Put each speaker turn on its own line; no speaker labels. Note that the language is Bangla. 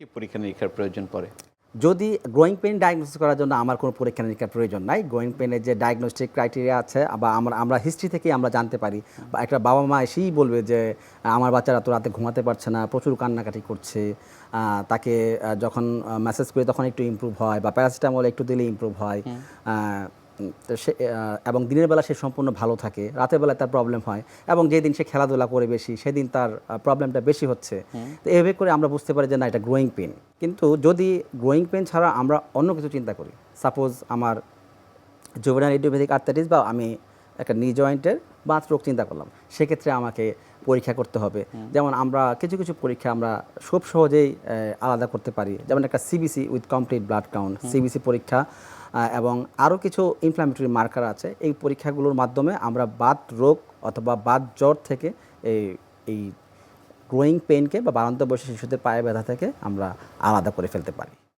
কি পরীক্ষা নিরীক্ষার প্রয়োজন পড়ে?
যদি গ্রোয়িং পেন ডায়াগনোসিস করার জন্য আমার কোনো পরীক্ষা নিরীক্ষার প্রয়োজন নাই গ্রোয়িং পেনের যে ডায়াগনস্টিক ক্রাইটেরিয়া আছে বা আমরা আমরা হিস্ট্রি থেকেই আমরা জানতে পারি বা একটা বাবা মা এসেই বলবে যে আমার বাচ্চারা তো রাতে ঘুমাতে পারছে না প্রচুর কান্নাকাটি করছে। তাকে যখন মেসেজ করি তখন একটু ইমপ্রুভ হয় বা প্যারাসিটামল একটু দিলে ইমপ্রুভ হয়। সে এবং দিনের বেলা সে সম্পূর্ণ ভালো থাকে রাতের বেলা তার প্রবলেম হয় এবং যেদিন সে খেলাধুলা করে বেশি সেদিন তার প্রবলেমটা বেশি হচ্ছে। তো এভাবে করে আমরা বুঝতে পারি যে না এটা গ্রোয়িং পেন কিন্তু যদি গ্রোয়িং পেন ছাড়া আমরা অন্য কিছু চিন্তা করি সাপোজ আমার জুভেনাইল ইডিওপ্যাথিক আর্থারিস বা আমি একটা নি জয়েন্টের বাত রোগ চিন্তা করলাম। সেক্ষেত্রে আমাকে পরীক্ষা করতে হবে। যেমন আমরা কিছু কিছু পরীক্ষা আমরা খুব সহজেই আলাদা করতে পারি। যেমন একটা CBC with complete blood count CBC পরীক্ষা এবং আরও কিছু ইনফ্লামেটরি মার্কার আছে। এই পরীক্ষাগুলোর মাধ্যমে আমরা বাত রোগ অথবা বাত জ্বর থেকে এই এই গ্রোয়িং পেনকে বা বারান্ত বয়সী শিশুদের পায়ে ব্যথা থেকে আমরা আলাদা করে ফেলতে পারি।